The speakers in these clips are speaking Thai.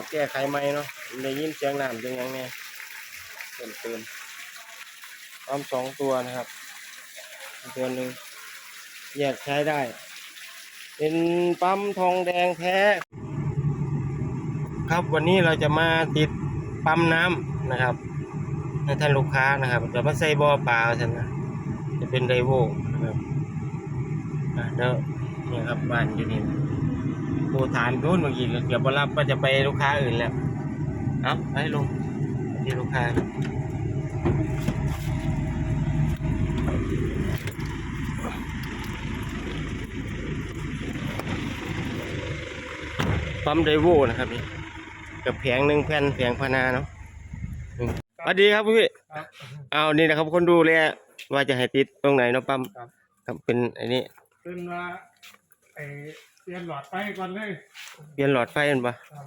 นะครับ แก้ไขไหมเนาะได้ยินเสียงน้ำจังยังไงเติมเติมปั๊มสองตัวนะครับ ตัวหนึ่งแยกใช้ได้ เป็นปั๊มทองแดงแท้ ครับวันนี้เราจะมาติดปั๊มน้ำนะครับให้ท่านลูกค้านะครับจะมาใส่บ่อปลาใช่ไหมจะเป็นไดโวนะครับเดี๋ยวนี่ครับบ้านอยู่นี่ โทรถามโน้นเมื่อกี้เดี๋ยวมารับก็จะไปลูกค้าอื่นแล้วเอาไปลงที่ลูกค้าปั๊มไดโวนะครับนี่กับแผงหนึ่งแผ่นแผงพนาเนาะอืมสวัสดีครับพี่ครับเอานี่นะครับ คนดูเลยว่าจะให้ติดตรงไหนเนาะปั๊มครับครับเป็นอันนี้ขึ้นว่าไอเป ลี่ยนหลอดไฟก่อนเลยเปลี่ยนหลอดไฟมันปะครับ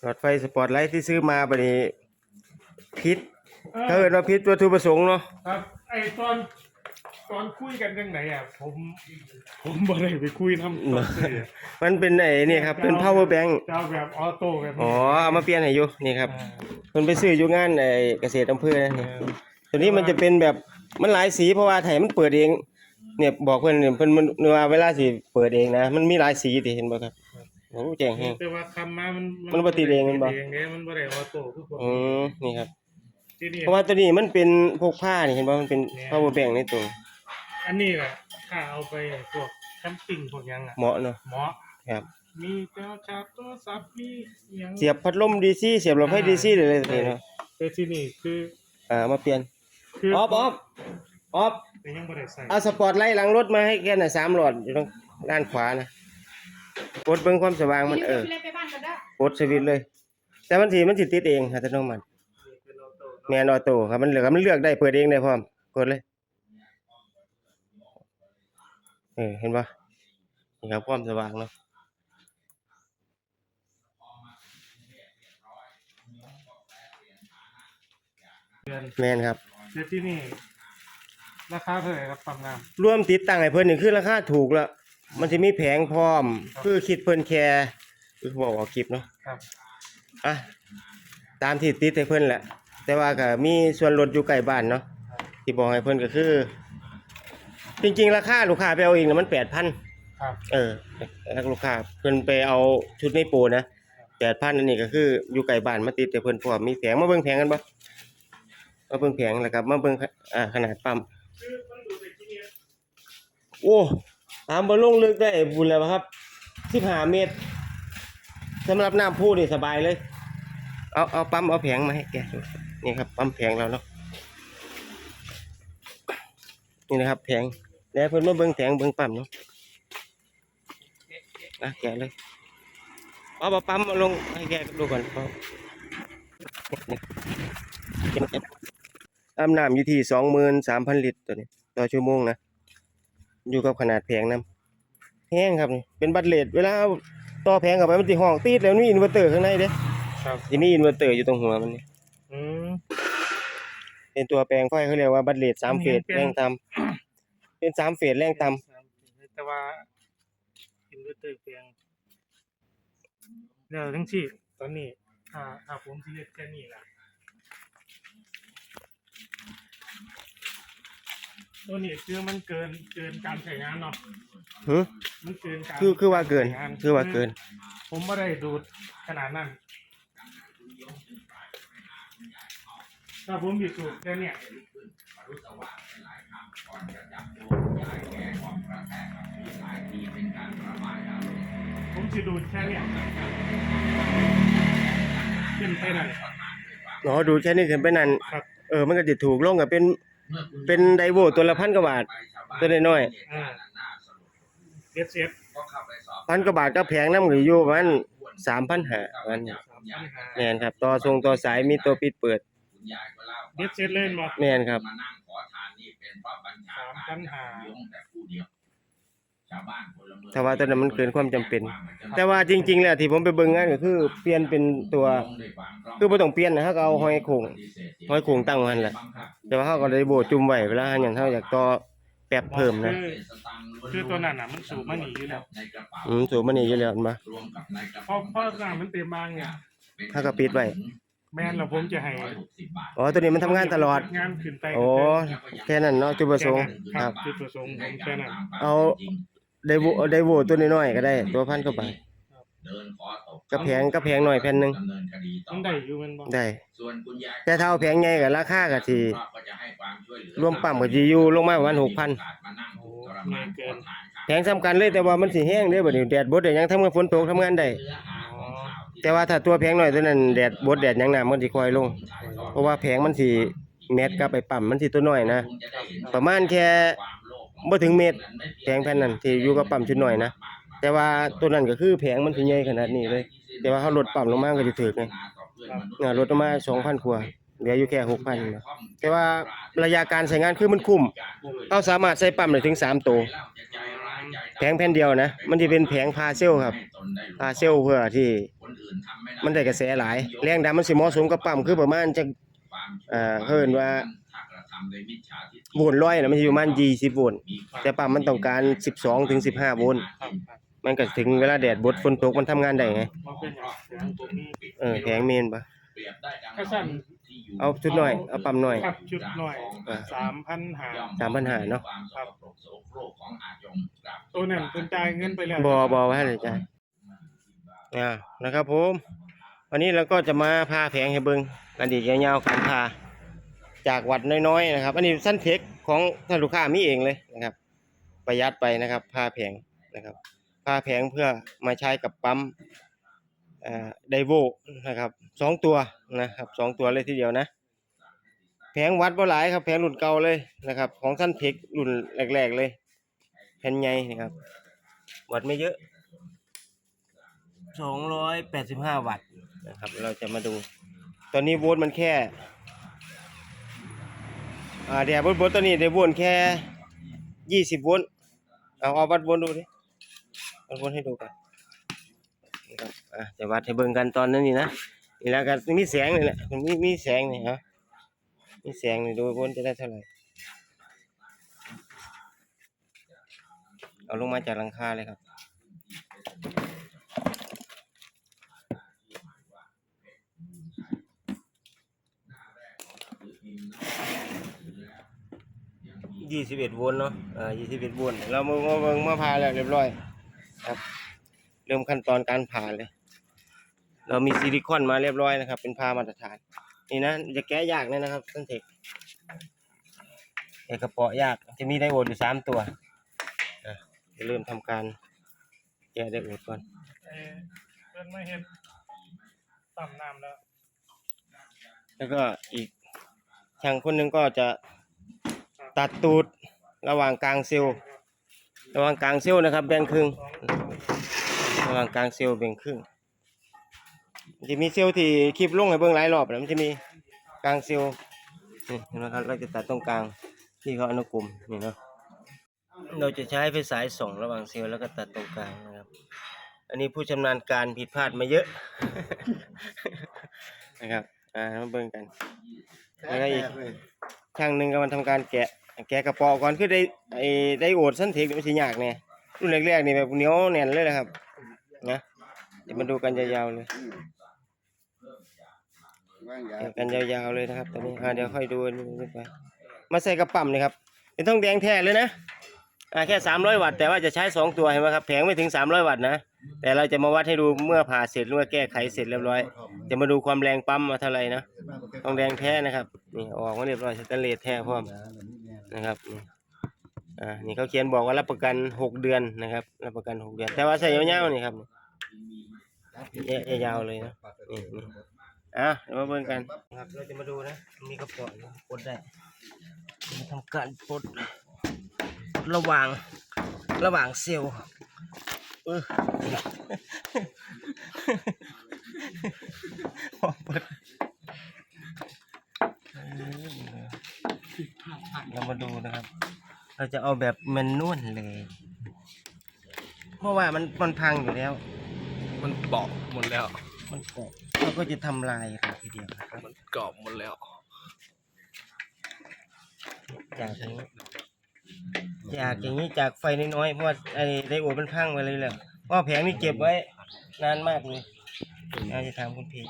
หลอดไฟสปอร์ตไลท์ที่ซื้อมาบัดนี้พิษเอถ้าอเกิดว่าพิษวัตถุประสงค์เนาะครับไอตอนตอนคุยกันยังไงอะผมผมบ่ได้ไปคุยน้ำตอนเลยอะมันเป็นไอ้นี่ครับเป็น power bank จะเอาแบบออโต้แบบนี้อ๋อเอามาเปลี่ยนให้อยู่นี่ครับอ่ามันไปซื้ออยู่งานไอ้เกษตรอำเภอนะเอนี่อตัวนี้มันจะเป็นแบบมันหลายสีเพราะว่าไถมันเปิดเอง เนี่ยบอกเพิ่นเนี่ยเพิ่นมันว่าเวลาสิเปิดเองนะ มันมีหลายสีติเห็นบ่ครับโอ้แจ้งแฮงแต่ว่าคำมามันมันบ่ติดเองมันบ่ ติดเองเนี่ยมันบ่ได้ออโต้คือผมอืมนี่ครับ ที่นี่เพราะว่าตัวนี้มันเป็นพวกผ้านี่เห็นบ่มันเป็นเนี่ย power bank ในตัวอันนี้แหละถ้าเอาไปพวกแคมปิ้งพวกหยังอะเหมาะเนาะเหมาะครับ มีเจ้าชาร์จโทรศัพท์มีหยังเสียบพัดลม DC เสียบหลอดไฟ DC ได้เลยตัวนี้เนาะแต่ที่นี่คืออ่ามาเปลี่ยนคือออฟออฟออฟ แต่ยังบ่ได้ใส่เอาสปอร์ตไลท์หลังรถมาให้แกน่ะสามหลอดอยู่ตรงด้านขวานะกดเบิ่งความสว่างมันเออพี่เล่นไปบ้านกันเด้อกดสวิตช์เลย แต่มันสิมันสิติดเองอัตโนมัติเป็นออโต้แมนออโต้ครับมันเหลือมันเลือกได้เปิดเองได้พร้อมกดเลยเออเห็นปะนี่ครับความสว่างเนาะเดือนแมนครับแต่ที่นี่ ราคาเท่าไหร่ครับปั๊มน้รวมติดตั้งให้เพิ่นนี่คือราคาถูกแล้วมันจะมีแผงพร้อม คือคิดเพิ่นแค่คือบอกว่าคลิปเนาะำครับอะตามที่ติดให้เพิ่นแหละ แต่ว่าก็มีส่วนลดอยู่ใกล้บ้านเนาะที่บอกให้เพิ่นก็คือ จริงๆ ราคาลูกค้าไปเอาเองน่ะมันแปดพันครับเออแล้วลูกค้าเพิ่นไปเอาชุดในโปรนะแปดพันอันนี้ก็คืออยู่ใกล้บ้านมาติดแต่เพิ่นพร้อมมีแผงมาเบิ่งแผงกันบ่มาเบิ่งแผงแล้วก็มาเบิ่งอ่าขนาดปั๊ม คือมันดูแต่ที่นี่โอ้ตามบ่ลงลึกได้บุญแล้วครับ15เมตรสำหรับน้ำพุนี่สบายเลย เอาเอาปั๊มเอาแผงมาให้แกดูนี่ครับปั๊มแผงเราเนาะนี่นะครับแผงแล้วเพิ่นมาเบิ่งแผงเบิ่งปั๊มเนาะอะแกเลยเอาปั๊มเอาลงให้แกดูก่อนเอา อาบน้ำอยู่ที่23,000ลิตรตัวนี้ ต่อชั่วโมงนะ อยู่กับขนาดแผงน้ำแห้งครับนี่เป็นบัตรเลดเวลาเอาต่อแผงเข้าไปมันสิห้องติดแล้วมีอินเวอร์เตอร์ข้างในเด้ครับสิมีอินเวอร์เตอร์อยู่ตรงหัวมันนี่อืมเป็นตัวแปลงไฟเขาเรียกว่าบัตรเลดสามเฟสเป็นแรงต่ำเป็นสามเฟสแรงต่ำแต่ว่าอินเวอร์เตอร์เพียงแล้วทั้งที่ตอนนี้อ่าถ้าผมสิเฮ็ดแค่นี้ล่ะ ตัวนี้คือมันเกินเกินการใช้งานเนาะหึมันเกินการคือคือว่าเกินใช้งคือว่าเกิน ผมไม่ได้ดูดขนาดนั้นถ้าผมหยุดสูบแค่เนี้ยผมจะดูดแค่เนี้ยขึ้นไปนั่นอ๋อดูแค่นี้ขึ้นไปนั่นครับเออ มันก็จะถูกลงกับเป็น เป็นไดโวตัวละพันกว่าบาท ตัวน้อยอ่าเจ็ดเจ็ดๆพันกว่าบาทก็แพงน้ำก็อยู่ประมาณสามพันห้าวันนี้สามพันห้าแม่นครับ ต่อทรงต่อสายมีตัวปิดเปิดเจ็ดเจ็ดเล่นบ่แม่นครับมานั่งขอทานนี่เป็นเพราะบัญชาสามกาพัรนห้า ชาวบ้านพลเมืองแต่ว่าตอนนั้นมันเกินความจำเป็น แต่ว่าจริง ๆ แล้วที่ผมไปเบิ่งงานก็คือเปลี่ยนเป็นตัว คือบ่ต้องเปลี่ยนนะเขาก็เอาห้อยโคงห้อยโคงตั้งไว้นั่นแหละ แต่ว่าเขาก็เลยโบจุ่มไว้เวลาอย่างเขาอยากต่อแป๊บเพิ่มนะคือคือตัวนั้นน่ะมันสูบมาหนีอยู่แล้วอืมสูบมันนี่อยู่แล้วเห็นบ่รวมกับในกระเพราะเพราะน้ำมันเต็มบางเนี่ยเขาก็ปิดไว้แม่นแล้วผมจะให้อ๋อตัวนี้มันทำงานตลอด งานขึ้นไปโอ้แค่นั้นเนาะจุดประสงค์คครัรับบจุดประสงค์ผมแค่นั้นเอา ได้โวได้โวตัวน้อยๆก็ได้ ตัวพันกว่าบาทเดินขอตกกระแพงกระแพงหน่อยแผ่นหนึงดำเนินคดีต่อมันได้อยู่แมันบ่ได้ ส่วนคุณยายแต่ถ้าเอาแผงใหญ่กับราคาก็สิ ก็จะให้ความช่วยเหลือรวมปั๊มก็สิอยู่ลงมาประมาณ6,000 มานั่งทุกข์ทรมานขอทานครับแผงสำคัญเลยแต่ว่ามันสิแห้งเด้อบัดนี้แดดบดได้ยังทำงานฝนตกทำงานได้ เนื้อหาของข่าวที่แต่ว่าถ้าตัวแผงน้อยตัวนั้นแดดบดแดดหยังน้ำมันสิค่อยลงเพราะว่าแผงมันสิแมทกับไปปั๊มมันสิตัวน้อยนะคุณจะได้เห็นประมาณแค่ความโลภของ บ่ถึงเมตรแผงแผ่นนั้นที่อยู่กับปั๊มชุดน้อยนะแต่ว่าตัวนั้นก็คือแผงมันสิใหญ่ขนาดนี้เลย แต่ว่าเขาลดปั๊มลงมาก็สิถูกไงเออลดลงมา2,000กว่าเหลืออยู่แค่6,000นะแต่ว่าระยะการใช้งานคือมันคุ้มเราสามารถใส่ปั๊มได้ถึง3ตัวแผงแผ่นเดียวนะ มันจะเป็นแผงพาเซลครับพาเซลเพื่อที่มันได้กระแสหลาย แรงดันมันสิเหมาะสมกับปั๊มคือประมาณจักอ่าเพิ่นว่า โวลต์ร้อยนะมันสิอยู่ประมาณ20โวลต์แต่ปั๊มมันต้องการ12ถึง15โวลต์ครับครับมันก็ถึงเวลาแดดบดฝนตกมันทำงานได้ไงมันเป็นอย่างผมมีเออแผงเมนปะก็สั้นเอาชุดน้อยเอาปั๊มน้อย ครับชุดหน่อยอ่า สามพันหาสามพันห้าเนาะครับตัวนั้นเป็นจ่ายเงินไปแล้ว บอบอไว้ให้เลยจ้ะอ่านะครับผม วันนี้เราก็จะมาพาแผงให้เบิ่งกันอีกยาวๆการพา จากวัดน้อยๆนะครับ อันนี้สั้นเทคของท่านลูกค้ามีเองเลยนะครับ ประหยัดไปนะครับพาแผงนะครับพาแผงเพื่อมาใช้กับปั๊มไดโวนะครับสองตัวนะครับสองตัวเลยทีเดียวนะ แผงวัดบ่หลายครับแผงรุ่นเก่าเลยนะครับ ของสั้นเทครุ่นแรกๆเลย แผ่นใหญ่นะครับ วัดไม่เยอะสองร้อยแปดสิบห้าวัตต์นะครับ เราจะมาดู ตอนนี้โวลต์มันแค่ อ่าเดี๋ยวโวลต์โวลต์ตัวนี้เดี๋ยวโวลต์แค่ยี่สิบวลต์เอาเอาวัดวลต์ดูดิวัดวลต์ให้ดูกันนะครับอะจะวัดให้เบิ่งกันตอนนั้นนี่นะนี่แล้วก็มีแสงนี่แหละมันมีมีแสงนี่ฮะมีแสงนี่ดูวลต์จะได้เท่าไหร่เอาลงมาจากหลังคาเลยครับ ยี่สิบเอ็ดโวลต์เนาะอ่ายี่สิบเอ็ดโวลต์เรามามาเบิ่งมาผ่าแล้วเรียบร้อยครับ เริ่มขั้นตอนการผ่าเลย เรามีซิลิคอนมาเรียบร้อยนะครับ เป็นผ้ามาตรฐาน นี่นะจะแก้ยากเลยนะครับต้นเทคเอกระเปาะยากจะมีไดโอดอยู่สามตัวอะจะเริ่มทำการแก้ไดโอดก่อนเอ่อเพิ่นมาเฮ็ดต่ำน้ำแล้ว แล้วก็อีกช่างคนหนึ่งก็จะ ตัดตูดระหว่างกลางเซลล์ระหว่างกลางเซลล์นะครับ แบ่งครึ่งระหว่างกลางเซลล์แบ่งครึ่งมันจะมีเซลล์ที่คลิปลงให้เบิ่งหลายรอบแล้วมันจะมีกลางเซลล์นี่เห็นไหมครับเราจะตัดตรงกลางที่เขาอนุกรมนี่เนาะเราจะใช้ไฟสายส่องระหว่างเซลล์แล้วก็ตัดตรงกลางนะครับ อันนี้ผู้ชำนาญการผิดพลาดมาเยอะ นะครับ อ่ามาเบิ่งกันแล้วก็อีกช่างหนึ่งก็มันทำการแกะ แกะกระเป๋อก่อนคือได้ไอ้ได้โอดสั้นเทคมันสิยากแน่รุ่นแรกๆนี่แบบเหนียวแน่นเลยนะครับนะเดี๋ยวมาดูกันยาวๆเลยแกกันยาวๆเลยนะครับตอนนี้อ่าเดี๋ยวค่อยดูอันนี้ไปมาใส่กระปั๊มนี่ครับเป็นทองแดงแท้เลยนะอ่าแค่สามร้อยวัตต์แต่ว่าจะใช้สองตัวเห็นไหมครับแผงไม่ถึงสามร้อยวัตต์นะแต่เราจะมาวัดให้ดูเมื่อผ่าเสร็จหรือว่าแก้ไขเสร็จเรียบร้อย จะมาดูความแรงปั๊มมาเท่าไหร่นะทองแดงแท้นะครับนี่อออกมาเรียบร้อยสแตนเลสแท้พร้อม นะครับอ่านี่เขาเขียนบอกว่ารับประกันหกเดือนนะครับ รับประกันหกเดือน แต่ว่าใส่ยาวๆนี่ครับเยาวๆเลยนะนี่นี่อะเดี๋ยวมาเบิ่งกันครับเราจะมาดูนะมีกระป๋องปลดได้มาทำการปลดปลดระหว่างระหว่างเซลล์เออเปิด เรามาดูนะครับ เราจะเอาแบบแมนนวลเลย เพราะว่ามันมันพังอยู่แล้ว มันเปาะหมดแล้ว มันเกาะเราก็จะทำลายกันทีเดียวนะครับมันกรอบหมดแล้ว จากอย่างนี้จากอย่างนี้จากไฟน้อยๆเพราะว่าไอ้ไดโอดมันพังไปเลยแหละเพราะว่าแผงนี้เก็บไว้ นานมากเลยเราจะถามคุณพี่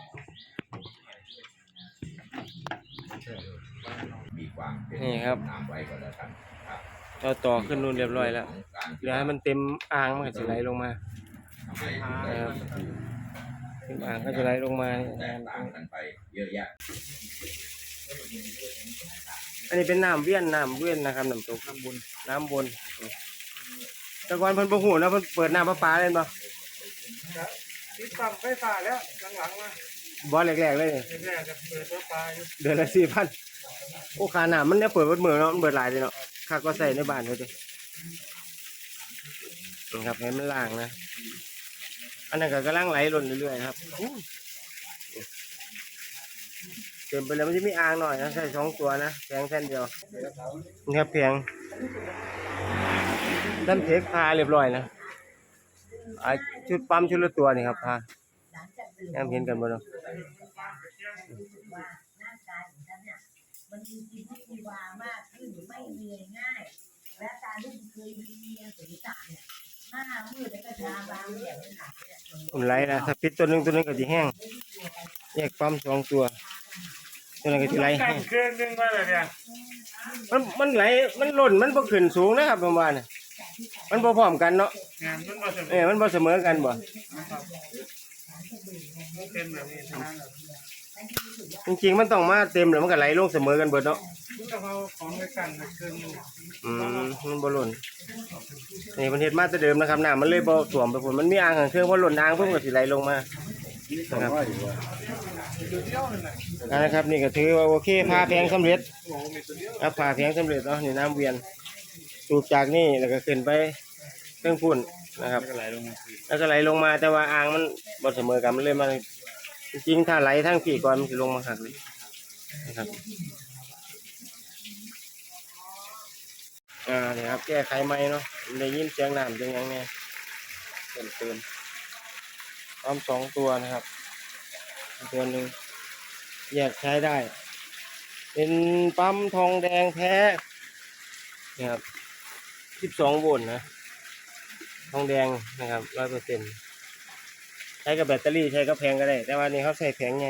มีค วามเป็นนี่ครับ น้ำไว้ก็แล้วกันครับเราต่อขึ้นนู่นเรียบร้อยแล้วของการเหลือให้มันเต็มอ่างมันก็จะไหลลงมา ทำให้ครับ เต็มอ่างก็จะไหลลงมานี่แตกต่างกันไปเยอะแยะ อันนี้เป็นน้ำเวียนน้ำเวียนนะครับน้ำตกน้ำบนน้ำบนแต่ก่อนเพิ่นบ่ฮู้นะเพิ่นเปิดน้ำประปาเล่นบ่ติดปั๊มไฟฟ้าแล้วหลังๆมาบ่แรกๆเลยนี่แรกๆจะเปิดไฟฟ้าอยู่เดือนละ4,000 โอ้ค่าน้ำมันเนี่ยเปิดเบิดมือเนาะมันเบิดหลายเลยเนาะค่าก็ใส่ในบ้านเด้อเด้นี่ครับให้มันล้างนะ อันนั้นก็กำลังไหลล้นเรื่อยๆครับเต็มไปแล้วมันจะมีอ่างหน่อยนะใส่สองตัวนะแพงแค่นเดียวนี่ครับแพงด้านเพกพาเรียบร้อยนะอชุดปั๊มชุดละตัวนี่ครับพายังเห็นกันบ่เนาะ มันมีชีวิตชีวามากขึ้นไม่เหนื่อยง่าย และตาลูกเคยมีเมียศีรษะเนี่ยหน้ามืดแล้วก็ชาบางอย่างนี้หนักเนี่ยมันไหลนะถ้าปิดตัวหนึงตัวหนึงก็สิแห้งแยกปั๊มสองตัว ตัวนั้นก็สิไหลแต่แห้งงเครื่องนึงมาเลยเนี่ยมันมันไหลมันหล่นมันบ่ขึ้นสูงนะครับประมาณน่ะมันบ่พร้อมกันเนาะงานมันมาเสร็จเอ้ยมันบ่เสมอกันบ่เป็นแบบนี้นะ จริงๆมันต้องมาเต็มแล้วมันก็ไหลลงเสมอกันเบิดเนาะถ้าเขาของไปกันในเครื่องนึงอืมมันบ่หล่นนี่มันเฮ็ดมาแต่เดิมนะครับน้ำมันเลยบ่ท่วมไปพุ่นมันมีอ่างข้างเครื่องพอหล่นอ่างเพิ่นก็สิไหลลงมานะครับนะครับนี่ก็ถือว่าโอเคพาแพงสำเร็จครับพาแพงสำเร็จเนาะนี่น้ำเวียนสูบจากนี่แล้วก็ขึ้นไปเครื่องพุ่นนะครับแล้วก็ไหลลงมาแต่ว่าอ่างมันบ่เสมอกันมันเลยมา จริงๆถ้าไหลทางขี่ก่อนมันสิลงมาหักเลยนะครับอ่าเนี่ยครับ แก้ไขใหม่เนาะได้ยินเสียงน้ำเสียงหยังไงเติมเติมปั๊มสองตัวนะครับตัวหนึ่งแยกใช้ได้ เป็นปั๊มทองแดงแท้นะครับ 12 โวลต์นะ ทองแดงนะครับร้อยเปอร์เซ็นต์ ช้กับแบตเตอรี่ใช้กับแพงก็ได้ แต่ว่านี่เขาใส่แพงไง